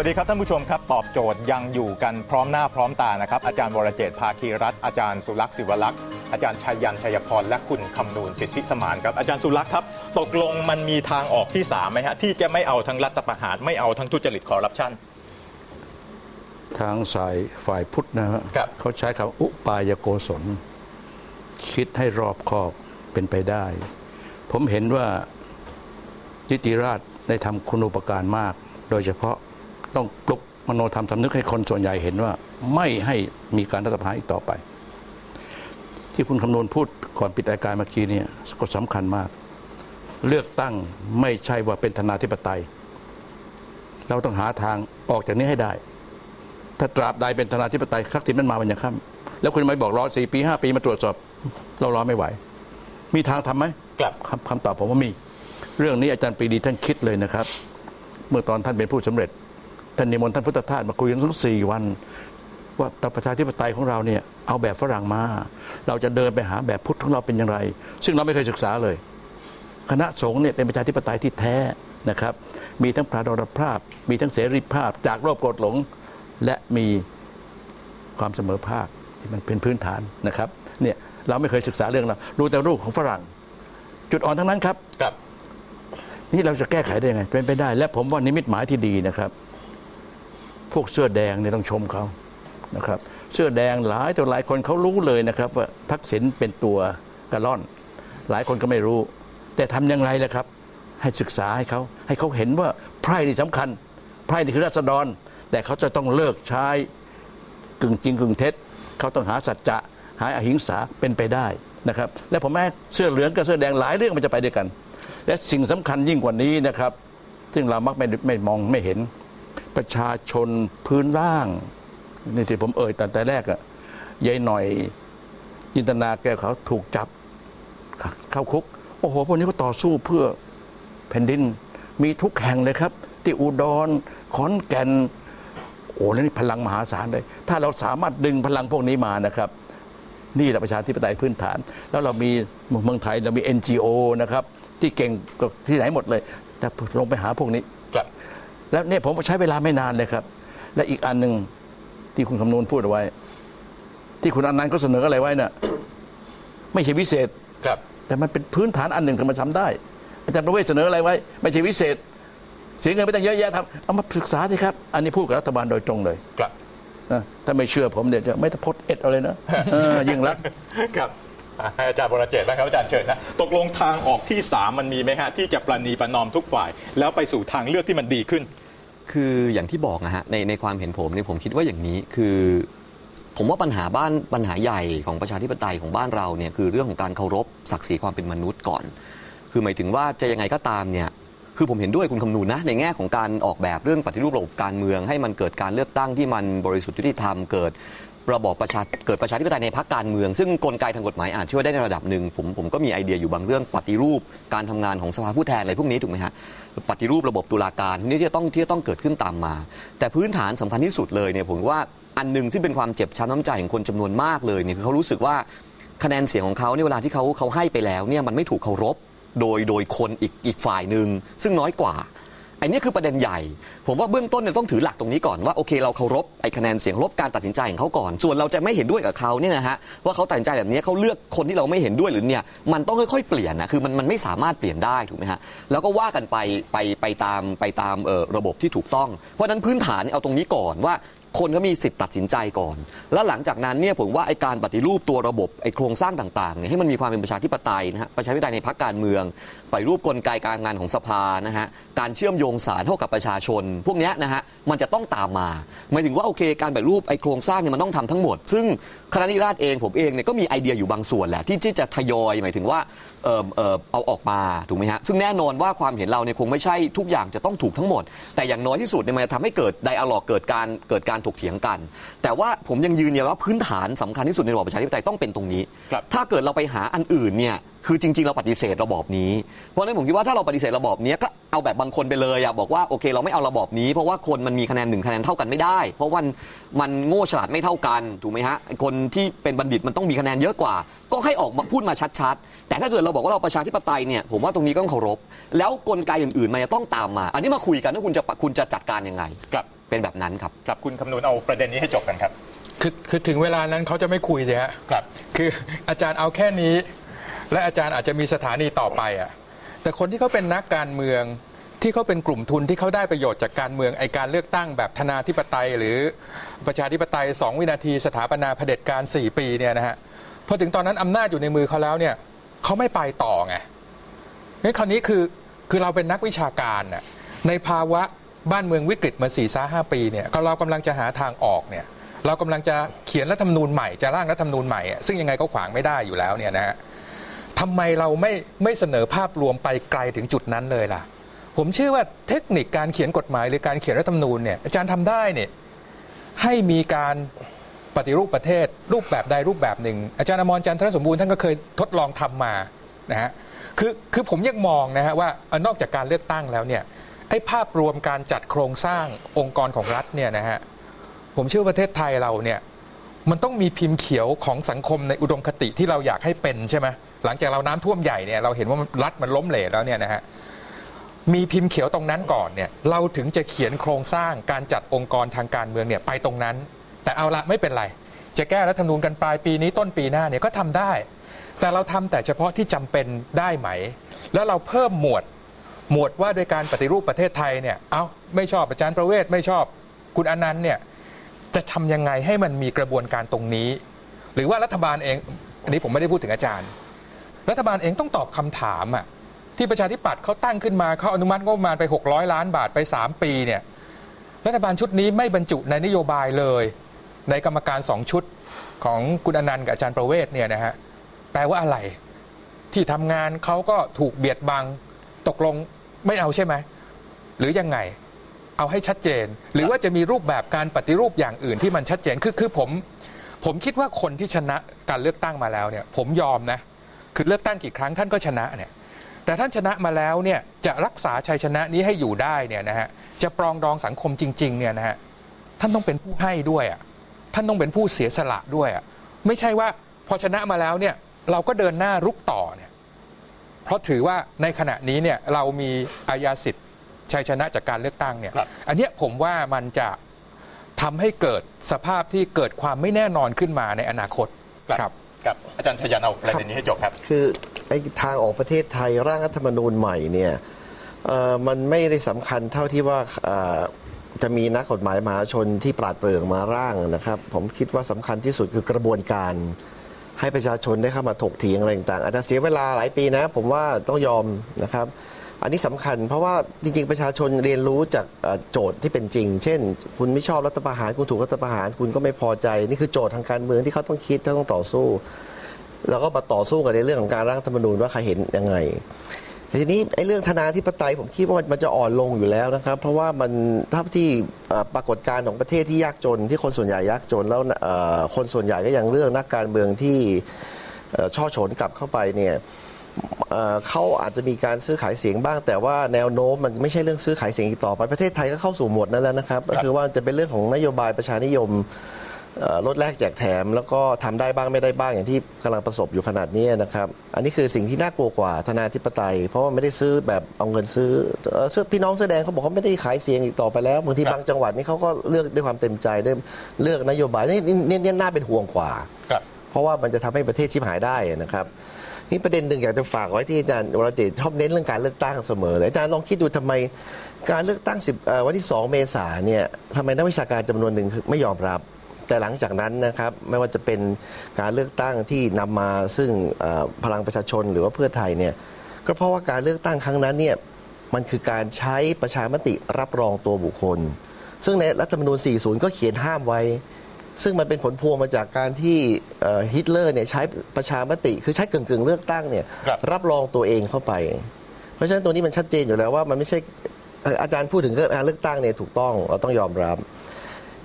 วัสดีครับท่านผู้ชมครับ ตอบโจทย์ยังอยู่กันพร้อมหน้าพร้อมตานะครับ อาจารย์วรเจตน์ภาคีรัตน์อาจารย์สุลักษ์ศิวลักษณ์อาจารย์ชัยยันชัยพรและคุณคำนูนสิทธิสมานครับอาจารย์สุลักษ์ครับ ตกลงมันมีทางออกที่สามไหมฮะที่จะไม่เอาทั้งรัฐประหารไม่เอาทั้งทุจริตคอร์รัปชันทางสายฝ่ายพุทธนะฮะครับเขาใช้คำอุปายโกศล คิดให้รอบคอบเป็นไปได้ ผมเห็นว่าจิติราชได้ทำคุณูปการมาก โดยเฉพาะ ต้องปลุกมโนธรรมสำนึกให้คนส่วนใหญ่เห็นว่า ไม่ให้มีการรัฐประหารอีกต่อไป ที่คุณคำนวณพูดก่อนปิดรายการเมื่อกี้เนี่ยก็สำคัญมาก เลือกตั้งไม่ใช่ว่าเป็นธนาธิปไตย เราต้องหาทางออกจากนี้ให้ได้ ถ้าตราบใดเป็นธนาธิปไตยทักษิณมันมาวันยังค่ำแล้วคุณไม่บอกรอสี่ปีห้าปีมาตรวจสอบ เรารอไม่ไหว มีทางทำไหมครับคำคำตอบผมว่ามี เรื่องนี้อาจารย์ปรีดีท่านคิดเลยนะครับ เมื่อตอนท่านเป็นผู้สำเร็จ ท่านนิมนต์ท่านพุทธทาสมาคุยกันทั้งสี่วัน ว่าประชาธิปไตยของเราเนี่ยเอาแบบฝรั่งมา เราจะเดินไปหาแบบพุทธของเราเป็นอย่างไร ซึ่งเราไม่เคยศึกษาเลย คณะสงฆ์เนี่ยเป็นประชาธิปไตยที่แท้นะครับ มีทั้งพระดรภาพ มีทั้งเสรีภาพ จากโลภโกรธหลง และมีความเสมอภาคที่มันเป็นพื้นฐานนะครับเนี่ยเราไม่เคยศึกษาเรื่องเราดูแต่รูปของฝรั่ง จุดอ่อนทั้งนั้นครับครับ นี่เราจะแก้ไขได้ยังไงเป็นไปได้ และผมว่านิมิตหมายที่ดีนะครับพ วกเสื้อแดงเนี่ยต้องชมเขานะครับเสื้อแดงหลายตัวหลายคนเขารู้เลยนะครับว่าทักษิณเป็นตัวกระล่อน หลายคนก็ไม่รู้ แต่ทำอย่างไรล่ะครับ ให้ศึกษาให้เขาให้เขาเห็นว่าไพร่นี่สำคัญ ไพร่นี่คือราษฎร แต่เขาจะต้องเลิกใช้กึ่งจริงกึ่งเท็จเขาต้องหาสัจจะหาอหิงสาเป็นไปได้นะครับ และผมแม้เสื้อเหลืองกับเสื้อแดงหลายเรื่องมันจะไปด้วยกัน และสิ่งสำคัญยิ่งกว่านี้นะครับ ซึ่งเรามักไม่ไม่มองไม่เห็น ประชาชนพื้นล่างนี่ที่ผมเอ่ยแต่แต่แรกอะยายหน่อยจินตนาแก้วเขาถูกจับ เข้าคุก โอ้โห พวกนี้ก็ต่อสู้เพื่อแผ่นดิน มีทุกแห่งเลยครับ ที่อุดรขอนแก่น โอ้แล้วนี่พลังมหาศาลเลย ถ้าเราสามารถดึงพลังพวกนี้มานะครับ นี่แหละประชาธิปไตยพื้นฐาน แล้วเรามีเมืองไทยเรามี NGO นะครับ ที่เก่งที่ไหนหมดเลย แต่ลงไปหาพวกนี้ แล้วเนี่ยผมใช้เวลาไม่นานเลยครับ และอีกอันหนึ่งที่คุณคำนวณพูดเอาไว้ ที่คุณอนันต์ก็เสนออะไรไว้น่ะไม่ใช่วิเศษครับ แต่มันเป็นพื้นฐานอันหนึ่งที่มันทำได้อาจารย์ประเวศเสนออะไรไว้ ไม่ใช่วิเศษ เสียเงินไปตั้งเยอะแยะทำเอามาศึกษาสิครับ อันนี้พูดกับรัฐบาลโดยตรงเลยครับนะถ้าไม่เชื่อผมเดี๋ยวจะไม่ต้องพดเอ็ดเอาเลยนะเออยิ่งรักษณ์ครับอะ ให้อาจารย์วรเจตนะครับอาจารย์เชิญนะตกลงทางออกที่สามมันมีไหมฮะที่จะประนีประนอมทุกฝ่าย แล้วไปสู่ทางเลือกที่มันดีขึ้น คืออย่างที่บอกนะฮะในในความเห็นผมเนี่ยผมคิดว่าอย่างนี้คือ ผมว่าปัญหาบ้านปัญหาใหญ่ของประชาธิปไตยของบ้านเราเนี่ยคือเรื่องของการเคารพศักดิ์ศรีความเป็นมนุษย์ก่อน คือหมายถึงว่าจะยังไงก็ตามเนี่ยคือผมเห็นด้วยคุณคำนูนนะในแง่ของการออกแบบเรื่องปฏิรูประบบการเมือง ให้มันเกิดการเลือกตั้งที่มันบริสุทธิ์ยุติธรรมเกิด ระบอบประชาเกิดประชาธิปไตยในพรรคการเมือง ซึ่งกลไกทางกฎหมายอาจช่วยได้ในระดับหนึ่งผมผมก็มีไอเดียอยู่บางเรื่องปฏิรูปการทำงานของสภาผู้แทนอะไรพวกนี้ถูกไหมฮะปฏิรูประบบตุลาการนี่ที่จะต้องที่จะต้องเกิดขึ้นตามมา แต่พื้นฐานสำคัญที่สุดเลยเนี่ยผมว่าอันหนึ่งที่เป็นความเจ็บช้ำน้ำใจของคนจำนวนมากเลยเนี่ยคือเขารู้สึกว่าคะแนนเสียงของเขาเนี่ยเวลาที่เขาเขาให้ไปแล้วเนี่ยมันไม่ถูกเคารพโดยโดยคนอีกอีกฝ่ายหนึ่งซึ่งน้อยกว่า อันนี้คือประเด็นใหญ่ ผมว่าเบื้องต้นเนี่ยต้องถือหลักตรงนี้ก่อนว่าโอเคเราเคารพไอ้คะแนนเสียงเคารพการตัดสินใจของเขาก่อน ส่วนเราจะไม่เห็นด้วยกับเขาเนี่ยนะฮะว่าเขาตัดสินใจแบบนี้เขาเลือกคนที่เราไม่เห็นด้วยหรือเนี่ยมันต้องค่อยๆเปลี่ยนนะคือมันมันไม่สามารถเปลี่ยนได้ถูกไหมฮะแล้วก็ว่ากันไปไปไปตามไปตามเอ่อระบบที่ถูกต้องเพราะนั้นพื้นฐานเนี่ยเอาตรงนี้ก่อนว่าคนก็มีสิทธิ์ตัดสินใจก่อน แล้วหลังจากนั้นเนี่ยผมว่าไอ้การปฏิรูปตัวระบบไอ้โครงสร้างต่างๆเนี่ยให้มันมีความเป็นประชาธิปไตยนะฮะประชาธิปไตยในพรรคการเมืองไปรูปกลไกการงานของสภานะฮะการเชื่อมโยงสารเท่ากับประชาชน พวกเนี้ยนะฮะมันจะต้องตามมาหมายถึงว่าโอเค การปฏิรูปไอ้โครงสร้างเนี่ยมันต้องทำทั้งหมด ซึ่งคณะนิราชเองผมเองเนี่ยก็มีไอเดียอยู่บางส่วนแหละที่ที่จะทยอยหมายถึงว่าเออเออเอาออกมาถูกไหมฮะซึ่งแน่นอนว่าความเห็นเราเนี่ยคงไม่ใช่ทุกอย่างจะต้องถูกทั้งหมด แต่อย่างน้อยที่สุดเนี่ยมันจะทำให้เกิดไดอะล็อกเกิดการเกิดการถกเถียงกัน แต่ว่าผมยังยืนยันว่าพื้นฐานสำคัญที่สุดในระบอบประชาธิปไตยต้องเป็นตรงนี้ครับถ้าเกิดเราไปหาอันอื่นเนี่ย คือจริง ๆ เราปฏิเสธระบอบนี้ เพราะฉะนั้นผมคิดว่าถ้าเราปฏิเสธระบอบนี้ก็เอาแบบบางคนไปเลยอะบอกว่าโอเค เราไม่เอาระบอบนี้เพราะว่าคนมันมีคะแนนหนึ่งคะแนนเท่ากันไม่ได้ เพราะว่ามันโง่ฉลาดไม่เท่ากันถูกไหมฮะไอ้คนที่เป็นบัณฑิตมันต้องมีคะแนนเยอะกว่า ก็ให้ออกมาพูดมาชัดๆ แต่ถ้าเกิดเราบอกว่าเราประชาธิปไตยเนี่ยผมว่าตรงนี้ก็ต้องเคารพ แล้วกลไกอื่นๆมันจะต้องตามมา อันนี้มาคุยกันว่าคุณจะคุณจะจัดการยังไงครับเป็นแบบนั้นครับ ครับคุณคำนูนเอาประเด็นนี้ให้จบกันครับ คือคือถึงเวลานั้นเขาจะไม่คุยสิฮะครับ คืออาจารย์เอาแค่นี้ และอาจารย์อาจจะมีสถานีต่อไปอะแต่คนที่เขาเป็นนักการเมืองที่เขาเป็นกลุ่มทุนที่เขาได้ประโยชน์จากการเมืองไอการเลือกตั้งแบบธนาธิปไตย หรือประชาธิปไตย 2 วินาทีสถาปนาเผด็จการ 4 ปีเนี่ยนะฮะพอถึงตอนนั้นอำนาจอยู่ในมือเขาแล้วเนี่ยเขาไม่ไปต่อไงนี่คราวนี้คือคือเราเป็นนักวิชาการน่ะในภาวะบ้านเมืองวิกฤตมาสี่สาห้าปีเนี่ยก็เรากำลังจะหาทางออกเนี่ยเรากำลังจะเขียนรัฐธรรมนูญใหม่จะร่างรัฐธรรมนูญใหม่ซึ่งยังไงก็ขวางไม่ได้อยู่แล้วเนี่ยนะฮะ ทำไมเราไม่ไม่เสนอภาพรวมไปไกลถึงจุดนั้นเลยล่ะ ผมเชื่อว่าเทคนิคการเขียนกฎหมายหรือการเขียนรัฐธรรมนูญเนี่ยอาจารย์ทำได้เนี่ยให้มีการปฏิรูปประเทศ รูปแบบใดรูปแบบหนึ่ง อาจารย์อมรจันทรสมบูรณ์ท่านก็เคยทดลองทำมานะฮะคือคือผมยังมองนะฮะว่านอกจากการเลือกตั้งแล้วเนี่ยไอ้ภาพรวมการจัดโครงสร้างองค์กรของรัฐเนี่ยนะฮะผมเชื่อประเทศไทยเราเนี่ยมันต้องมีพิมพ์เขียวของสังคมในอุดมคติที่เราอยากให้เป็นใช่ไหม หลังจากเราน้ำท่วมใหญ่เนี่ยเราเห็นว่ามันรัฐมันล้มเหลวแล้วเนี่ยนะฮะมีพิมพ์เขียวตรงนั้นก่อนเนี่ยเราถึงจะเขียนโครงสร้างการจัดองค์กรทางการเมืองเนี่ยไปตรงนั้น แต่เอาละไม่เป็นไร จะแก้รัฐธรรมนูญกันปลายปีนี้ต้นปีหน้าเนี่ยก็ทำได้ แต่เราทำแต่เฉพาะที่จำเป็นได้ไหม แล้วเราเพิ่มหมวดหมวดว่าโดยการปฏิรูปประเทศไทยเนี่ยเอาไม่ชอบอาจารย์ประเวศไม่ชอบคุณอนันต์เนี่ยจะทำยังไงให้มันมีกระบวนการตรงนี้ หรือว่ารัฐบาลเองอันนี้ผมไม่ได้พูดถึงอาจารย์ รัฐบาลเองต้องตอบคำถามอะที่ประชาธิปัตย์เขาตั้งขึ้นมาเขาอนุมัติงบประมาณไป 600 ล้านบาทไป 3 ปีเนี่ยรัฐบาลชุดนี้ไม่บรรจุในนโยบายเลย ในกรรมการ2ชุดของคุณอนันต์กับอาจารย์ประเวศเนี่ยนะฮะแปลว่าอะไร ที่ทำงานเขาก็ถูกเบียดบังตกลงไม่เอาใช่ไหมหรือยังไง เอาให้ชัดเจน หรือว่าจะมีรูปแบบการปฏิรูปอย่างอื่นที่มันชัดเจนคือคือผม ผมคิดว่าคนที่ชนะการเลือกตั้งมาแล้วเนี่ย ผมยอมนะ คือเลือกตั้งกี่ครั้งท่านก็ชนะเนี่ยแต่ท่านชนะมาแล้วเนี่ยจะรักษาชัยชนะนี้ให้อยู่ได้เนี่ยนะฮะจะปรองดองสังคมจริงๆเนี่ยนะฮะท่านต้องเป็นผู้ให้ด้วยอะท่านต้องเป็นผู้เสียสละด้วยอะไม่ใช่ว่าพอชนะมาแล้วเนี่ยเราก็เดินหน้ารุกต่อเนี่ยเพราะถือว่าในขณะนี้เนี่ยเรามีอาญาสิทธิ์ชัยชนะจากการเลือกตั้งเนี่ยครับอันเนี้ยผมว่ามันจะทำให้เกิดสภาพที่เกิดความไม่แน่นอนขึ้นมาในอนาคตครับ ครับอาจารย์ชยันเอาประเด็นนี้ให้จบครับ คือไอ้ทางออกประเทศไทยร่างรัฐธรรมนูญใหม่เนี่ยมันไม่ได้สำคัญเท่าที่ว่าจะมีนักกฎหมายมหาชนที่ปราดเปรื่องมาร่างนะครับ ผมคิดว่าสำคัญที่สุดคือกระบวนการ ให้ประชาชนได้เข้ามาถกเถียงอะไรต่างๆอาจจะเสียเวลาหลายปีนะ ผมว่าต้องยอมนะครับ อันนี้สำคัญเพราะว่าจริงๆ ประชาชนเรียนรู้จากโจทย์ที่เป็นจริง เช่น คุณไม่ชอบรัฐประหารคุณถูกรัฐประหารคุณก็ไม่พอใจ นี่คือโจทย์ทางการเมืองที่เขาต้องคิดต้องต่อสู้ แล้วก็มาต่อสู้กันในเรื่องของการร่างธรรมนูญว่าใครเห็นยังไงทีนี้ไอ้เรื่องธนาธิปไตยผมคิดว่ามันจะอ่อนลงอยู่แล้วนะครับ เพราะว่ามันถ้าที่ปรากฏการณ์ของประเทศที่ยากจน ที่คนส่วนใหญ่ยากจน แล้วคนส่วนใหญ่ก็ยังเลือกนักการเมืองที่เอ่อช่อฉนกลับเข้าไปเนี่ย เอ่อเขาอาจจะมีการซื้อขายเสียงบ้าง แต่ว่าแนวโน้มมันไม่ใช่เรื่องซื้อขายเสียงอีกต่อไปประเทศไทยก็เข้าสู่โหมดนั้นแล้วนะครับ ก็คือว่าจะเป็นเรื่องของนโยบายประชานิยมเอ่อลดแลกแจกแถม แล้วก็ทำได้บ้างไม่ได้บ้างอย่างที่กำลังประสบอยู่ขนาดนี้นะครับ อันนี้คือสิ่งที่น่ากลัวกว่าธนาธิปไตย เพราะว่าไม่ได้ซื้อแบบเอาเงินซื้อเอ่อเสื้อพี่น้องเสื้อแดงเขาบอกเขาไม่ได้ขายเสียงอีกต่อไปแล้วบางทีครับบางจังหวัดนี่เขาก็เลือกด้วยความเต็มใจด้วยเลือกนโยบายนี่นี่นี่นี่น่าเป็นห่วงกว่า ครับ เพราะว่ามันจะทำให้ประเทศชิบหายได้นะครับ นี่ประเด็นหนึ่งอยากจะฝากไว้ที่อาจารย์วรเจตชอบเน้นเรื่องการเลือกตั้งเสมอเลยอาจารย์ลองคิดดูทำไมการเลือกตั้ง10วันที่ 2 เมษาเนี่ยทำไมนักวิชาการจำนวนหนึ่งไม่ยอมรับ แต่หลังจากนั้นนะครับไม่ว่าจะเป็นการเลือกตั้งที่นำมาซึ่งพลังประชาชนหรือว่าเพื่อไทยเนี่ยก็เพราะว่าการเลือกตั้งครั้งนั้นเนี่ยมันคือการใช้ประชามติรับรองตัวบุคคล ซึ่งในรัฐธรรมนูญ40 ก็เขียนห้ามไว้ ซึ่งมันเป็นผลพวงมาจากการที่เอ่อฮิตเลอร์เนี่ยใช้ประชามติ คือใช้กึ่งกึ่งๆเลือกตั้งเนี่ยครับรับรองตัวเองเข้าไป เพราะฉะนั้นตัวนี้มันชัดเจนอยู่แล้วว่ามันไม่ใช่เอ่ออาจารย์พูดถึงการเลือกตั้งเนี่ยถูกต้องเราต้องยอมรับ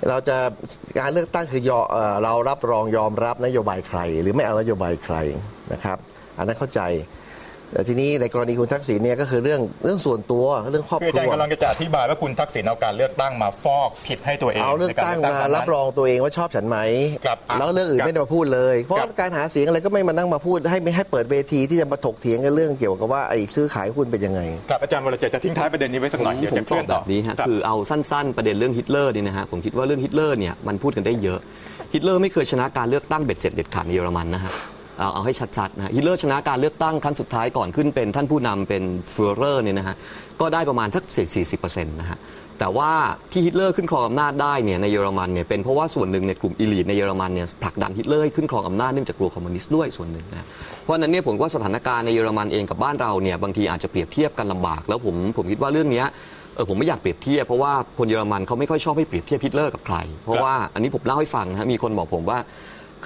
เราจะการเลือกตั้งคือยอเอ่อเรารับรองยอมรับนโยบายใคร หรือไม่เอานโยบายใครนะครับ อันนั้นเข้าใจ แต่ทีนี้ในกรณีคุณทักษิณเนี่ยก็คือเรื่องเรื่องส่วนตัวเรื่องครอบคือคอาจารรัวย์กำลังจะอธิบายว่าคุณทักษิณเอาการเลือกตั้งมาฟอกผิดให้ตัวเองเอาเรื่องในตั้งลืมาคนั้นรับรองตัวเองว่าชอบฉันไหมครับแล้วเรื่องอื่นครับไม่ได้มาพูดเลย เพราะครับการหาเสียงอะไรก็ไม่มานั่งมาพูด ให้ไม่ให้เปิดเวทีที่จะมาถกเถียงกันเรื่องเกี่ยวกับว่าไอ้ซื้อขายหุ้นเป็นยังไงครับอาจารย์วรเจตน์จะทิ้งท้ายประเด็นนี้ไว้สักหน่อยผมเดี๋ยวผจะมเคตลื่ออบนต่แบอบนี้ฮะรับคือเอาสั้นๆประเด็นเรื่องฮิตเลอร์เนี่ยนะฮะผมคิดว่าเรื่องฮิตเลอร์เนี่ยมันพูดกันได้เยอะฮิตเลอร์ไม่เคยชนะการเลือกตั้งเบ็ดเสร็จเด็ดขาดในเยอรมันนะฮะ เอาเอาให้ชัดๆนะฮะฮิตเลอร์ชนะการเลือกตั้งครั้งสุดท้ายก่อนขึ้นเป็นท่านผู้นำเป็นฟอร์เรอร์เนี่ยนะฮะก็ได้ประมาณทักสี่สิบเปอร์เซ็นต์นะฮะแต่ว่าที่ฮิตเลอร์ขึ้นครองอำนาจได้เนี่ยในเยอรมันเนี่ยเป็นเพราะว่าส่วนหนึ่งในกลุ่มอีลีทในเยอรมันเนี่ยผลักดันฮิตเลอร์ให้ขึ้นครองอำนาจเนื่องจากกลัวคอมมิวนิสต์ด้วยส่วนหนึ่งนะเพราะฉะนั้นเนี่ยผมว่าสถานการณ์ในเยอรมันเองกับบ้านเราเนี่ยบางทีอาจจะเปรียบเทียบกันลำบาก แล้วผมผมคิดว่าเรื่องเนี้ยเออผมไม่อยากเปรียบเทียบเพราะว่าคนเยอรมันเขาไม่ค่อยชอบให้เปรียบเทียบฮิตเลอร์กับใคร เพราะว่าอันนี้ผมเล่าให้ฟังนะฮะมีคนบอกผมว่า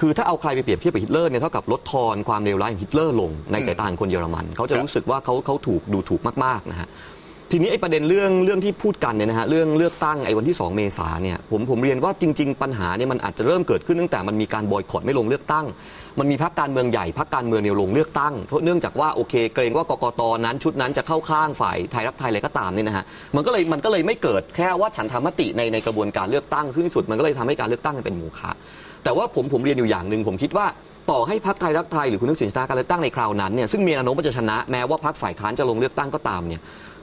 คือถ้าเอาใครไปเปรียบเทียบกับฮิตเลอร์เนี่ยเท่ากับลดทอนความเลวร้ายของฮิตเลอร์ลงในสายตาของคนเยอรมัน เขาจะรู้สึกว่าเขาเขาถูกดูถูกมากๆนะฮะทีนี้ไอ้ประเด็นเรื่องเรื่องที่พูดกันเนี่ยนะฮะเรื่องเลือกตั้งไอ้วันที่ 2 เมษาเนี่ยผมผมเรียนว่าจริง ๆ ปัญหาเนี่ยมันอาจจะเริ่มเกิดขึ้นตั้งแต่มันมีการบอยคอตไม่ลงเลือกตั้ง มันมีพรรคการเมืองใหญ่พรรคการเมืองเนี่ยลงเลือกตั้งเพราะเนื่องจากว่าโอเค เกรงว่ากกตนั้นชุดนั้นจะเข้าข้างฝ่ายไทยรักไทยอะไรก็ตามเนี่ยนะฮะมันก็เลยมันก็เลยไม่เกิดแค่ว่าฉันทามติในในกระบวนการเลือกตั้งซึ่งที่สุดมันก็เลยทำให้การเลือกตั้งเป็นโมฆะ แต่ว่าผมผมเรียนอยู่อย่างหนึ่งผมคิดว่าต่อให้พรรคไทยรักไทยหรือคุณทักษิณชนะการเลือกตั้งในคราวนั้นเนี่ยซึ่งมีแนวโน้มว่าจะชนะแม้ว่าพรรคฝ่ายค้านจะลงเลือกตั้งก็ตามเนี่ย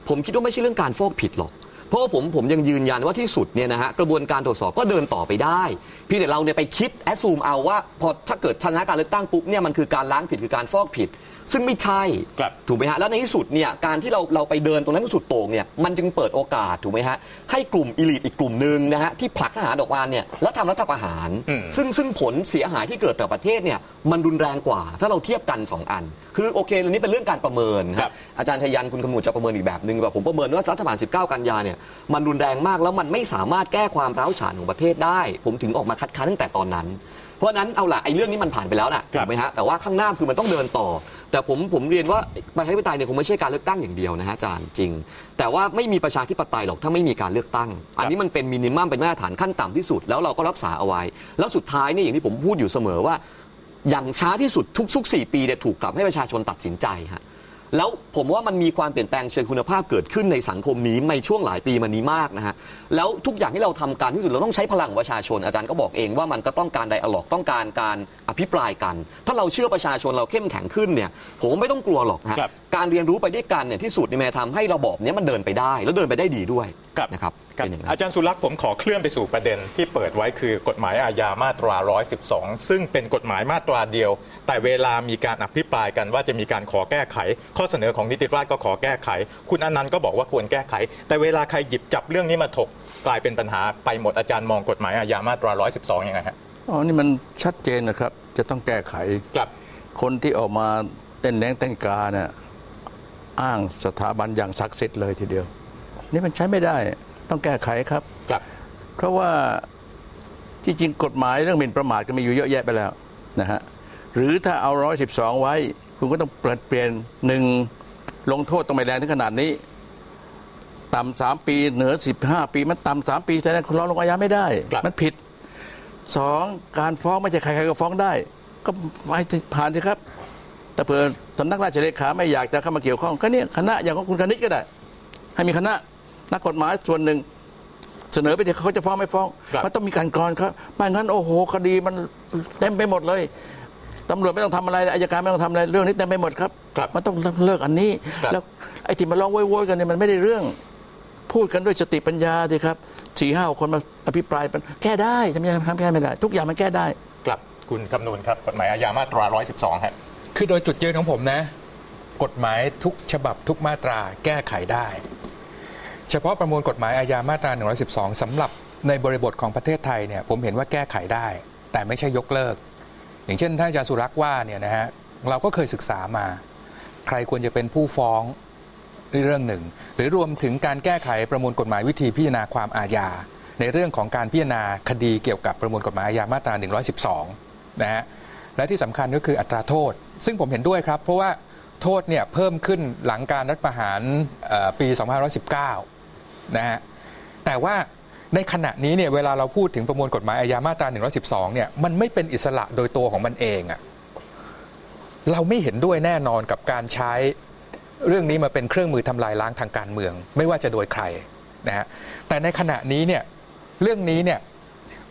ผมคิดว่าไม่ใช่เรื่องการฟอกผิดหรอก เพราะว่าผมผมยังยืนยันว่าที่สุดเนี่ยนะฮะกระบวนการตรวจสอบก็เดินต่อไปได้พี่แต่เราเนี่ยไปคิดแอสซูมเอาว่าพอถ้าเกิดชนะการเลือกตั้งปุ๊บเนี่ยมันคือการล้างผิดคือการฟอกผิด ซึ่งไม่ใช่ครับถูกไหมฮะแล้วในที่สุดเนี่ยการที่เราเราไปเดินตรงนั้นที่สุดโต่งเนี่ยมันจึงเปิดโอกาสถูกไหมฮะให้กลุ่มอิลิทอีกกลุ่มหนึ่งนะฮะที่ผลักทหารออกมาเนี่ยแล้วทำรัฐประหาร อืม ซึ่งซึ่งผลเสียหายที่เกิดต่อประเทศเนี่ยมันรุนแรงกว่า ถ้าเราเทียบกันสองอัน คือโอเคเรื่องนี้เป็นเรื่องการประเมินครับอาจารย์ชยันคุณขมูลจะประเมินอีกแบบหนึ่งแบบผมประเมินว่ารัฐบาล 19 กันยาเนี่ยมันรุนแรงมากแล้วมันไม่สามารถแก้ความร้าวฉานของประเทศได้ ผมถึงออกมาคัดค้านตั้งแต่ตอนนั้น เพราะฉะนั้นเอาล่ะไอ้เรื่องนี้มันผ่านไปแล้วนะครับ ถูกไหมฮะแต่ว่าข้างหน้าคือมันต้องเดินต่อ แต่ผมผมเรียนว่าประชาธิปไตยเนี่ยคงไม่ใช่การเลือกตั้งอย่างเดียวนะฮะอาจารย์จริง แต่ว่าไม่มีประชาธิปไตยหรอกถ้าไม่มีการเลือกตั้ง อันนี้มันเป็นมินิมัมเป็นมาตรฐานขั้นต่ำที่สุด แล้วเราก็รักษาเอาไว้ แล้วสุดท้ายเนี่ยอย่างที่ผมพูดอยู่เสมอว่า อย่างช้าที่สุดทุกๆ4ปีเนี่ยถูกกลับให้ประชาชนตัดสินใจฮะ แล้วผมว่ามันมีความเปลี่ยนแปลงเชิงคุณภาพเกิดขึ้นในสังคมนี้ในช่วงหลายปีมานี้มากนะฮะแล้วทุกอย่างที่เราทำการที่สุดเราต้องใช้พลังของประชาชนอาจารย์ก็บอกเองว่ามันก็ต้องการไดอะล็อกต้องการการอภิปรายกัน ถ้าเราเชื่อประชาชนเราเข้มแข็งขึ้นเนี่ยผมไม่ต้องกลัวหรอกฮะครับ การเรียนรู้ไปด้วยกันเนี่ยที่สุดเนี่ยมันทำให้ระบอบเนี้มันเดินไปได้ แล้วเดินไปได้ดีด้วยครับนะครับครับเป็นอย่างนั้น อาจารย์สุรักษ์ผมขอเคลื่อนไปสู่ประเด็นที่เปิดไว้คือกฎหมายอาญามาตรา 112 ซึ่งเป็นกฎหมายมาตราเดียว แต่เวลามีการอภิปรายกันว่าจะมีการขอแก้ไข ข้อเสนอของนิติราชก็ขอแก้ไข คุณอนันต์ก็บอกว่าควรแก้ไข แต่เวลาใครหยิบจับเรื่องนี้มาถกกลายเป็นปัญหาไปหมดอาจารย์มองกฎหมายอาญามาตรา 112 ยังไงฮะอ๋อ นี่มันชัดเจนนะครับ จะต้องแก้ไข ครับ คนที่ออกมาเต้นแรงเต้นกาเนี่ย อ้างสถาบันอย่างศักดิ์สิทธิ์เลยทีเดียว นี่มันใช้ไม่ได้ต้องแก้ไขครับ ครับ เพราะว่าที่จริงกฎหมายเรื่องหมิ่นประมาทก็มีอยู่เยอะแยะไปแล้วนะฮะหรือถ้าเอา 112 ไว้ คุณก็ต้องเปลี่ยนเปลี่ยนหนึ่งลงโทษต้องไม่แรงถึงขนาดนี้ ต่ำสามปีเหนือ 15 ปี มันต่ำสามปีแสดงคุณรอลงอาญาไม่ได้ครับมันผิดสองการฟ้องไม่ใช่ใครๆก็ฟ้องได้ ก็ไปผ่านสิครับ แต่เผื่อสำนักราชเลขาไม่อยากจะเข้ามาเกี่ยวข้องก็เนี่ยคณะอย่างของคุณคณิตก็ได้ ให้มีคณะนักกฎหมายส่วนหนึ่งเสนอไปเถอะเขาจะฟ้องไม่ฟ้อง ครับ มันต้องมีการกรอนครับไม่งั้นโอ้โหคดีมันเต็มไปหมดเลยตำรวจไม่ต้องทำอะไรอายการไม่ต้องทำอะไรเรื่องนี้เต็มไปหมดครับ ครับมันต้องเลิกอันนี้ ครับ แล้วไอ้ที่มาร้องโวยๆกันเนี่ยมันไม่ได้เรื่อง พูดกันด้วยสติปัญญาสิครับสี่ห้าคนมาอภิปรายมันแก้ได้ทำไมทำแก้ไม่ได้ ทุกอย่างมันแก้ได้ ครับคุณคำนูนครับกฎหมายอาญามาตรา 112ครับ คือโดยจุดยืนของผมนะ กฎหมายทุกฉบับทุกมาตราแก้ไขได้ เฉพาะประมวลกฎหมายอาญามาตรา 112สำหรับในบริบทของประเทศไทยเนี่ยผมเห็นว่าแก้ไขได้ แต่ไม่ใช่ยกเลิก อย่างเช่นท่านอาจารย์สุรักษ์ว่าเนี่ยนะฮะเราก็เคยศึกษามา ใครควรจะเป็นผู้ฟ้องเรื่องหนึ่ง หรือรวมถึงการแก้ไขประมวลกฎหมายวิธีพิจารณาความอาญา ในเรื่องของการพิจารณาคดีเกี่ยวกับประมวลกฎหมายอาญามาตรา 112 นะฮะ และที่สำคัญก็คืออัตราโทษ ซึ่งผมเห็นด้วยครับ เพราะว่าโทษเนี่ยเพิ่มขึ้นหลังการรัฐประหารปี2519นะฮะแต่ว่าในขณะนี้เนี่ยเวลาเราพูดถึงประมวลกฎหมายอาญามาตรา 112 เนี่ยมันไม่เป็นอิสระโดยตัวของมันเองอะเราไม่เห็นด้วยแน่นอนกับการใช้เรื่องนี้มาเป็นเครื่องมือทำลายล้างทางการเมือง ไม่ว่าจะโดยใครนะฮะแต่ในขณะนี้เนี่ยเรื่องนี้เนี่ย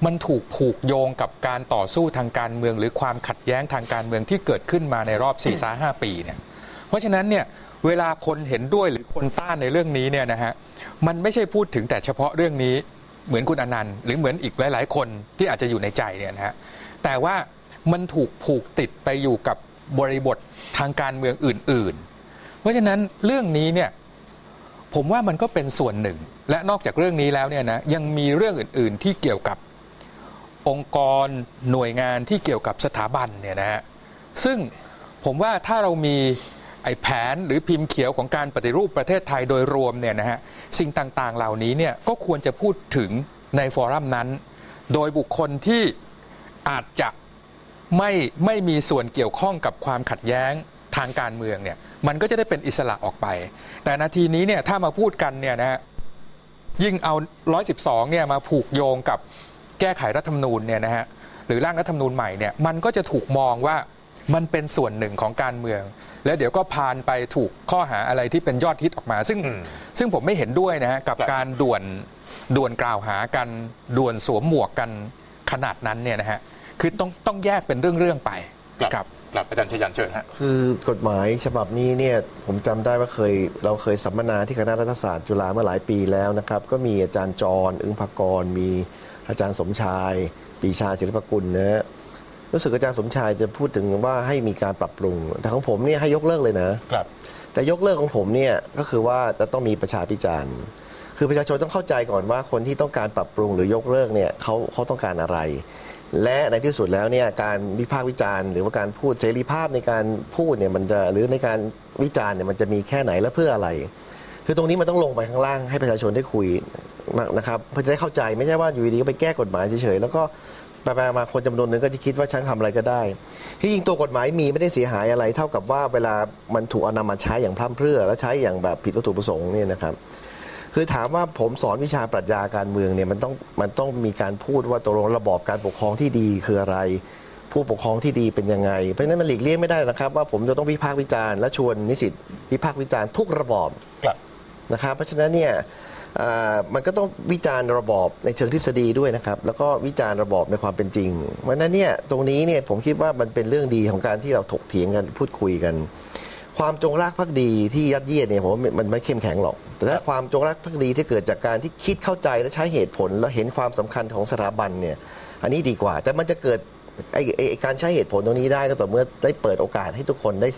มันถูกผูกโยงกับการต่อสู้ทางการเมือง หรือความขัดแย้งทางการเมืองที่เกิดขึ้นมาในรอบ4ี่สาห้าปีเนี่ยเพราะฉะนั้นเนี่ยเวลาคนเห็นด้วยหรือคนต้านในเรื่องนี้เนี่ยนะฮะมันไม่ใช่พูดถึงแต่เฉพาะเรื่องนี้เหมือนคุณอนันต์หรือเหมือนอีกหลาย ๆ คนที่อาจจะอยู่ในใจเนี่ยนะฮะแต่ว่ามันถูกผูกติดไปอยู่กับบริบททางการเมืองอื่น ๆ เพราะฉะนั้นเรื่องนี้เนี่ยผมว่ามันก็เป็นส่วนหนึ่ง และนอกจากเรื่องนี้แล้วเนี่ยนะยังมีเรื่องอื่น ๆ ที่เกี่ยวกับ องค์กรหน่วยงานที่เกี่ยวกับสถาบันเนี่ยนะฮะซึ่งผมว่าถ้าเรามีไอ้แผนหรือพิมพ์เขียวของการปฏิรูปประเทศไทยโดยรวมเนี่ยนะฮะสิ่งต่างๆเหล่านี้เนี่ยก็ควรจะพูดถึงในฟอรัมนั้น โดยบุคคลที่อาจจะไม่ไม่มีส่วนเกี่ยวข้องกับความขัดแย้งทางการเมืองเนี่ยมันก็จะได้เป็นอิสระออกไป แต่นาทีนี้เนี่ยถ้ามาพูดกันเนี่ยนะฮะยิ่งเอา 112เนี่ยมาผูกโยงกับ แก้ไขรัฐธรรมนูญเนี่ยนะฮะหรือร่างรัฐธรรมนูญใหม่เนี่ยมันก็จะถูกมองว่ามันเป็นส่วนหนึ่งของการเมือง แล้วเดี๋ยวก็พานไปถูกข้อหาอะไรที่เป็นยอดฮิตออกมา ซึ่งอืมซึ่งผมไม่เห็นด้วยนะฮะกับครับการด่วนด่วนกล่าวหากันด่วนสวมหมวกกันขนาดนั้นเนี่ยนะฮะคือต้องต้องแยกเป็นเรื่องๆไปกลับกลับอาจารย์ชยันเชิญฮะคือกฎหมายฉบับนี้เนี่ยผมจำได้ว่าเคยเราเคยสัมมนาที่คณะรัฐศาสตร์จุฬาเมื่อหลายปีแล้วนะครับ ก็มีอาจารย์จรอึ้งภกรมี อาจารย์สมชายปรีชาจิรปกุลนะฮะรู้สึกอาจารย์สมชายจะพูดถึงว่าให้มีการปรับปรุง แต่ของผมเนี่ยให้ยกเลิกเลยนะครับ แต่ยกเลิกของผมเนี่ยก็คือว่าจะต้องมีประชาพิจารณ์คือประชาชนต้องเข้าใจก่อนว่าคนที่ต้องการปรับปรุงหรือยกเลิกเนี่ยเขาเขาต้องการอะไร และในที่สุดแล้วเนี่ยการวิพากษ์วิจารณ์ หรือว่าการพูดเสรีภาพในการพูดเนี่ยมันจะหรือในการวิจารณ์เนี่ยมันจะมีแค่ไหนและเพื่ออะไร คือตรงนี้มันต้องลงไปข้างล่างให้ประชาชนได้คุย นะครับเพื่อจะได้เข้าใจไม่ใช่ว่าอยู่ดีๆก็ไปแก้กฎหมายเฉยๆแล้วก็ไปๆมาๆคนจำนวนหนึ่งก็จะคิดว่าฉันทำอะไรก็ได้ ที่จริงตัวกฎหมายมีไม่ได้เสียหายอะไร เท่ากับว่าเวลามันถูกเอานำมาใช้อย่างพร่ำเพรื่อ และใช้อย่างแบบผิดวัตถุประสงค์เนี่ยนะครับคือถามว่าผมสอนวิชาปรัชญาการเมืองเนี่ยมันต้องมันต้องมีการพูดว่าตกลงระบอบการปกครองที่ดีคืออะไร ผู้ปกครองที่ดีเป็นยังไง เพราะฉะนั้นมันหลีกเลี่ยงไม่ได้นะครับ ว่าผมจะต้องวิพากษ์วิจารณ์และชวนนิสิตวิพากษ์วิจารณ์ทุกระบอบกลับนะครับ เพราะฉะนั้นเนี่ย อ่ามันก็ต้องวิจารณ์ระบอบในเชิงทฤษฎีด้วยนะครับ แล้วก็วิจารณ์ระบอบในความเป็นจริงเพราะฉะนั้นเนี่ยตรงนี้เนี่ยผมคิดว่ามันเป็นเรื่องดีของการที่เราถกเถียงกันพูดคุยกัน ความจงรักภักดีที่ยัดเยียดเนี่ยผมว่ามันไม่เข้มแข็งหรอก แต่ถ้าความจงรักภักดีที่เกิดจากการที่คิดเข้าใจและใช้เหตุผล และเห็นความสำคัญของสถาบันเนี่ยอันนี้ดีกว่า แต่มันจะเกิดไอ้ไอ้ไอ้การใช้เหตุผลตรงนี้ได้ก็ต่อเมื่อได้เปิดโอกาสให้ทุกคนได้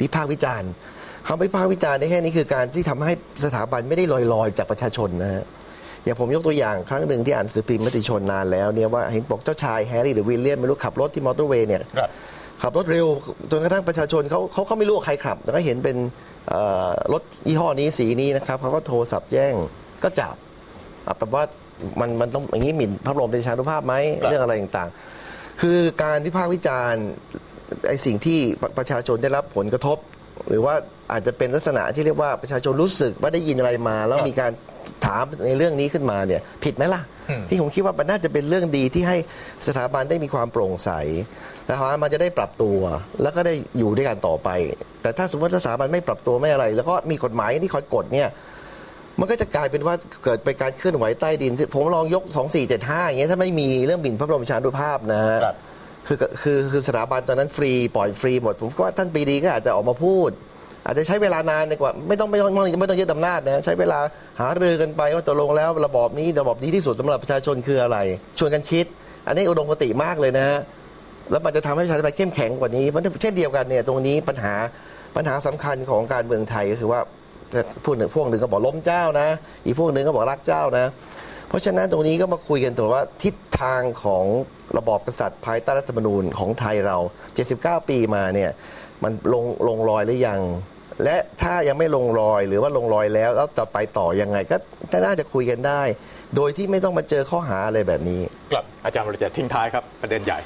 วิพากษ์วิจารณ์ คำวิพากษ์วิจารณ์ในแค่นี้คือการที่ทำให้สถาบันไม่ได้ลอยๆ จากประชาชนนะฮะอย่างผมยกตัวอย่างครั้งหนึ่งที่อ่านหนังสือพิมพ์มติชนนานแล้วเนี่ยว่าเห็นบอกเจ้าชายแฮร์รี่หรือวิลเลียมไม่รู้ขับรถที่มอเตอร์เวย์เนี่ยครับขับรถเร็วจนกระทั่งประชาชนเขาเขาเขาไม่รู้ว่าใครขับแต่ก็เห็นเป็นเอ่อรถยี่ห้อนี้สีนี้นะครับเขาก็โทรศัพท์แจ้งก็จับอะแปลว่ามันมันต้องอย่างนี้หมิ่นพระบรมเดชานุภาพไหมครับเรื่องอะไรต่างๆ คือการวิพากษ์วิจารณ์ไอ้สิ่งที่ประประชาชนได้รับผลกระทบ หรือว่าอาจจะเป็นลักษณะที่เรียกว่าประชาชนรู้สึกว่าได้ยินอะไรมา แล้วครับมีการถามในเรื่องนี้ขึ้นมาเนี่ยผิดไหมล่ะอืมที่ผมคิดว่ามันน่าจะเป็นเรื่องดีที่ให้สถาบันได้มีความโปร่งใสสถาบันมันจะได้ปรับตัวแล้วก็ได้อยู่ด้วยกันต่อไป แต่ถ้าสมมติว่าสถาบันไม่ปรับตัวไม่อะไร แล้วก็มีกฎหมายที่คอยกดเนี่ยมันก็จะกลายเป็นว่าเกิดเป็นการเคลื่อนไหวใต้ดิน ผมลองยก 2475อย่างเงี้ยถ้าไม่มีเรื่องบินพระบรมชานุภาพนะฮะ คือคือคือสถาบันตอนนั้นฟรีปล่อยฟรีหมด ผมว่าท่านปรีดีก็อาจจะออกมาพูด อาจจะใช้เวลานานดีกว่าไม่ต้องไม่ต้องไม่ต้องไม่ต้องยึดอำนาจนะใช้เวลาหารือกันไปว่าตกลงแล้วระบอบนี้ระบอบดีที่สุดสำหรับประชาชนคืออะไร ชวนกันคิด อันนี้อุดมคติมากเลยนะฮะแล้วมันจะทำให้ประชาธิปไตยเข้มแข็งกว่านี้มันเช่นเดียวกันเนี่ยตรงนี้ปัญหาปัญหาสำคัญของการเมืองไทยก็คือว่าพวกหนึ่งพวกหนึ่งก็บอกล้มเจ้านะ อีกพวกหนึ่งก็บอกรักเจ้านะ ราะฉะนั้นตรงนี้ก็มาคุยกันตัวว่าทิศทางของระบอบกษัตริย์ภายใต้รัฐธรรมนูญของไทยเรา 79 ปีมาเนี่ยมันลงลงรอยหรือยัง และถ้ายังไม่ลงรอยหรือว่าลงรอยแล้วแล้วจะไปต่อยังไง ก็น่าจะคุยกันได้ โดยที่ไม่ต้องมาเจอข้อหาอะไรแบบนี้กลับอาจารย์วรเจตน์ทิ้งท้ายครับประเด็นใหญ่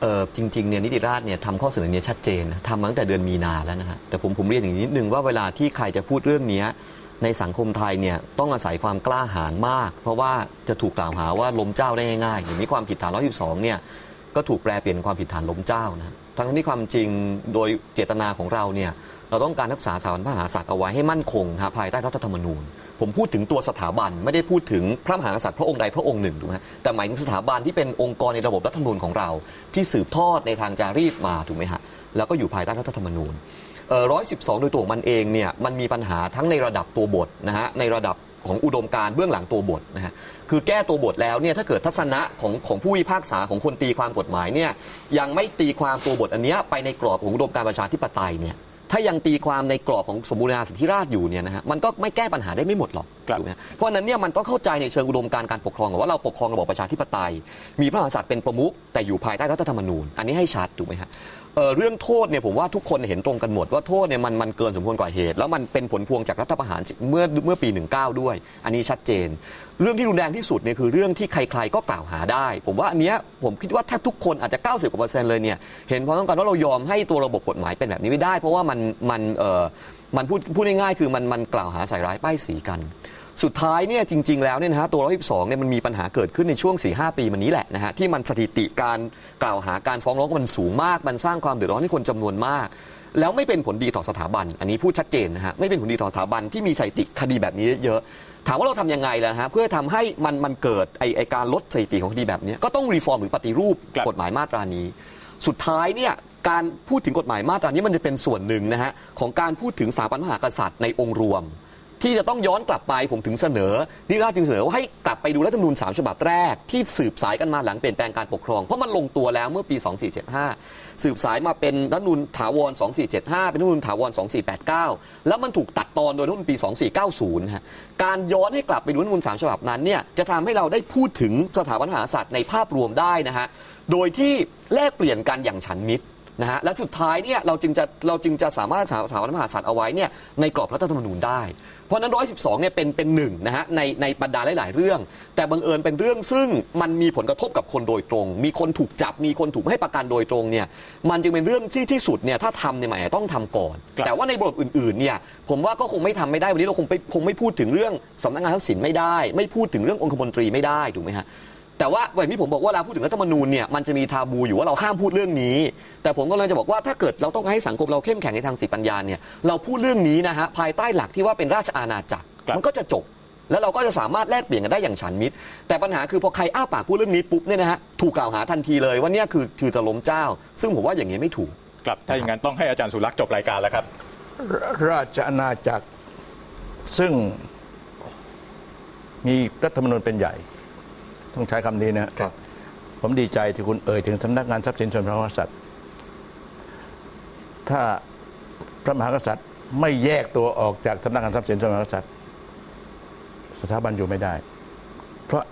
เออจริงๆเนี่ยนิติราษฎร์เนี่ยทำข้อเสนอเนี้ชัดเจนนะทำมาตั้งแต่เดือนมีนาแล้วนะฮะแต่ผมผมเรียนอย่างนี้นิดนึงว่าเวลาที่ใครจะพูดเรื่องเนี้ย ในสังคมไทยเนี่ยต้องอาศัยความกล้าหาญมาก เพราะว่าจะถูกกล่าวหาว่าล้มเจ้าได้ง่ายๆอย่างนี้ความผิดฐาน 112 เนี่ยก็ถูกแปลเปลี่ยนความผิดฐานล้มเจ้านะทั้งที่ความจริงโดยเจตนาของเราเนี่ยเราต้องการรักษาสถาบันพระมหากษัตริย์เอาไว้ให้มั่นคงนะภายใต้รัฐธรรมนูญ ผมพูดถึงตัวสถาบันไม่ได้พูดถึงพระมหากษัตริย์พระองค์ใดพระองค์หนึ่งถูกไหมแต่หมายถึงสถาบันที่เป็นองค์กรในระบบรัฐธรรมนูญของเรา ที่สืบทอดในทางจารีตมาถูกไหมฮะแล้วก็อยู่ภายใต้รัฐธรรมนูญ ร้อยสิบสองโดยตัวของมันเองเนี่ยมันมีปัญหาทั้งในระดับตัวบทนะฮะในระดับของอุดมการเบื้องหลังตัวบทนะฮะคือแก้ตัวบทแล้วเนี่ยถ้าเกิดทัศนะของของผู้พิพากษาของคนตีความกฎหมายเนี่ยยังไม่ตีความตัวบทอันเนี้ยไปในกรอบของอุดมการประชาธิปไตยเนี่ยถ้ายังตีความในกรอบของสมบูรณาสิทธิราชอยู่เนี่ยนะฮะมันก็ไม่แก้ปัญหาได้ไม่หมดหรอกถูกไหมฮะเพราะฉะนั้นเนี่ยมันต้องเข้าใจในเชิงอุดมการณ์การปกครองก่อนว่าเราปกครองระบอบประชาธิปไตย มีพระมหากษัตริย์เป็นประมุขแต่อยู่ภายใต้รัฐธรรมนูญ อันนี้ให้ชัดถูกไหมฮะเอ่อเรื่องโทษเนี่ยผมว่าทุกคนเห็นตรงกันหมดว่าโทษเนี่ยมันมันเกินสมควรกว่าเหตุ แล้วมันเป็นผลพวงจากรัฐประหารเมื่อเมื่อปี 19 ด้วย อันนี้ชัดเจน เรื่องที่รุนแรงที่สุดเนี่ยคือเรื่องที่ใครๆก็กล่าวหาได้ ผมว่าอันเนี้ยผมคิดว่าแทบทุกคนอาจจะ 90กว่าเปอร์เซ็นต์เลยเนี่ยเห็นพร้อมกันว่าเรายอมให้ตัวระบบกฎหมายเป็นแบบนี้ไม่ได้ เพราะว่ามันมันเอ่อ มันพูดพูดง่ายๆคือมันมันกล่าวหาใส่ร้ายป้ายสีกัน สุดท้ายเนี่ยจริง ๆ แล้วเนี่ยนะฮะตัว112เนี่ยมันมีปัญหาเกิดขึ้นในช่วง4-5ปีมานี้แหละนะฮะที่มันสถิติการกล่าวหาการฟ้องร้องมันสูงมาก มันสร้างความเดือดร้อนให้คนจำนวนมาก แล้วไม่เป็นผลดีต่อสถาบัน อันนี้พูดชัดเจนนะฮะไม่เป็นผลดีต่อสถาบันที่มีสถิติคดีแบบนี้เยอะถามว่าเราทำยังไงล่ะฮะเพื่อทำให้มันมันเกิดไอไอการลดสถิติของคดีแบบนี้ก็ต้องรีฟอร์มหรือปฏิรูปครับกฎหมายมาตรานี้ สุดท้ายเนี่ย การพูดถึงกฎหมายมาตรานี้มันจะเป็นส่วนหนึ่งนะฮะของการพูดถึงสถาบันพระมหากษัตริย์ในองค์รวม ที่จะต้องย้อนกลับไปผมถึงเสนอนิราชจึงเสนอว่าให้กลับไปดูรัฐธรรมนูญ3ฉบับแรกที่สืบสายกันมาหลังเปลี่ยนแปลงการปกครองเพราะมันลงตัวแล้วเมื่อปี 2475 สืบสายมาเป็นรัฐธรรมนูญถาวร 2475 เป็นรัฐธรรมนูญถาวร 2489 แล้วมันถูกตัดตอนโดยรัฐธรรมนูญปี 2490ฮะการย้อนให้กลับไปดูรัฐธรรมนูญ3ฉบับนั้นเนี่ยจะทำให้เราได้พูดถึงสถาบันมหากษัตริย์ในภาพรวมได้นะฮะโดยที่แลกเปลี่ยนกันอย่างฉันมิตร นะฮะและสุดท้ายเนี่ยเราจึงจะเราจึงจะสามารถรักษาสถาบันพระมหากษัตริย์เอาไว้เนี่ยในกรอบรัฐธรรมนูญได้ เพราะฉะนั้น 112 เนี่ยเป็นเป็นหนึ่งนะฮะในในบรรดาหลาย ๆ เรื่อง แต่บังเอิญเป็นเรื่องซึ่งมันมีผลกระทบกับคนโดยตรง มีคนถูกจับมีคนถูกไม่ให้ประกันโดยตรงเนี่ยมันจึงเป็นเรื่องที่ที่สุดเนี่ยถ้าทำเนี่ยหมายต้องทำก่อน ครับ แต่ว่าในบทอื่น ๆ เนี่ยผมว่าก็คงไม่ทำไม่ได้วันนี้เราคงไปคงไม่พูดถึงเรื่องสำนักงานทรัพย์สินไม่ได้ ไม่พูดถึงเรื่ององคมนตรีไม่ได้ถูกไหมฮะ แต่ว่าอย่างที่ผมบอกว่าเวลาพูดถึงรัฐธรรมนูญเนี่ยมันจะมีทาบูอยู่ว่าเราห้ามพูดเรื่องนี้ แต่ผมก็เลยจะบอกว่าถ้าเกิดเราต้องให้สังคมเราเข้มแข็งในทางสติปัญญาเนี่ยเราพูดเรื่องนี้นะฮะภายใต้หลักที่ว่าเป็นราชอาณาจักรครับ มันก็จะจบ แล้วเราก็จะสามารถแลกเปลี่ยนกันได้อย่างฉันมิตร แต่ปัญหาคือพอใครอ้าปากพูดเรื่องนี้ปุ๊บเนี่ยนะฮะถูกกล่าวหาทันทีเลยว่าเนี่ยคือคือจะล้มเจ้า ซึ่งผมว่าอย่างนี้ไม่ถูก ครับถ้าอย่างนั้นต้องให้อาจารย์สุรักษ์จบรายการแล้วครับ ราชอาณาจักรซึ่งมีรัฐธรรมนูญเป็นใหญ่ ต้องใช้คำนี้นะครับ ผมดีใจที่คุณเอ่ยถึงสำนักงานทรัพย์สินส่วนพระมหากษัตริย์ ถ้าพระมหากษัตริย์ไม่แยกตัวออกจากสำนักงานทรัพย์สินส่วนพระมหากษัตริย์ สถาบันอยู่ไม่ได้ เพราะ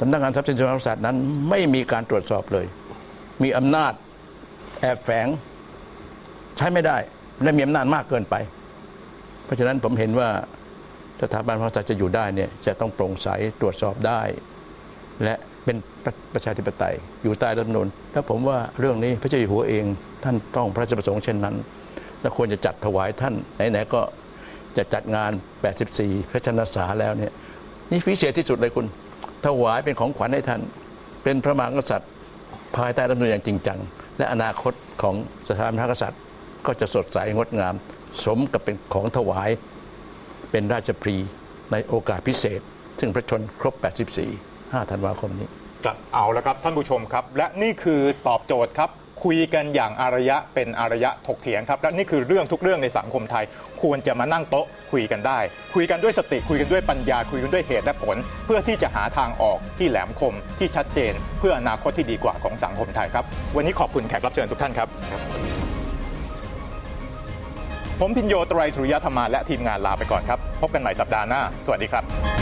สำนักงานทรัพย์สินส่วนพระมหากษัตริย์นั้น ไม่มีการตรวจสอบเลย มีอำนาจแอบแฝงใช้ไม่ได้และมีอำนาจมากเกินไป เพราะฉะนั้นผมเห็นว่าสถาบันพระมหากษัตริย์จะอยู่ได้เนี่ยจะต้องโปร่งใสตรวจสอบได้ และเป็นประประชาธิปไตย อยู่ใต้รัฐธรรมนูญถ้าผมว่าเรื่องนี้พระเจ้าอยู่หัวเอง ท่านต้องพระราชประสงค์เช่นนั้น และควรจะจัดถวายท่านไหนๆก็จะจัดงาน 84 พระชนษาแล้วเนี่ยนี่พิเศษที่สุดเลยคุณ ถวายเป็นของขวัญให้ท่าน เป็นพระมหากษัตริย์ ภายใต้รัฐธรรมนูญอย่างจริงจัง และอนาคตของสถาบันพระมหากษัตริย์ ก็จะสดใสงดงาม สมกับเป็นของถวายเป็นราชพรีในโอกาสพิเศษ ซึ่งพระชนครบ 84 5 ธันวาคมนี้ ครับเอาละครับท่านผู้ชมครับ และนี่คือตอบโจทย์ครับ คุยกันอย่างอารยะเป็นอารยะถกเถียงครับ และนี่คือเรื่องทุกเรื่องในสังคมไทย ควรจะมานั่งโต๊ะคุยกันได้ คุยกันด้วยสติคุยกันด้วยปัญญา คุยกันด้วยเหตุและผล เพื่อที่จะหาทางออกที่แหลมคมที่ชัดเจน เพื่ออนาคตที่ดีกว่าของสังคมไทยครับ วันนี้ขอบคุณแขกรับเชิญทุกท่านครับผมพินโยไตรสุริยธรรมาและทีมงานลาไปก่อนครับ พบกันใหม่สัปดาห์หน้า สวัสดีครับ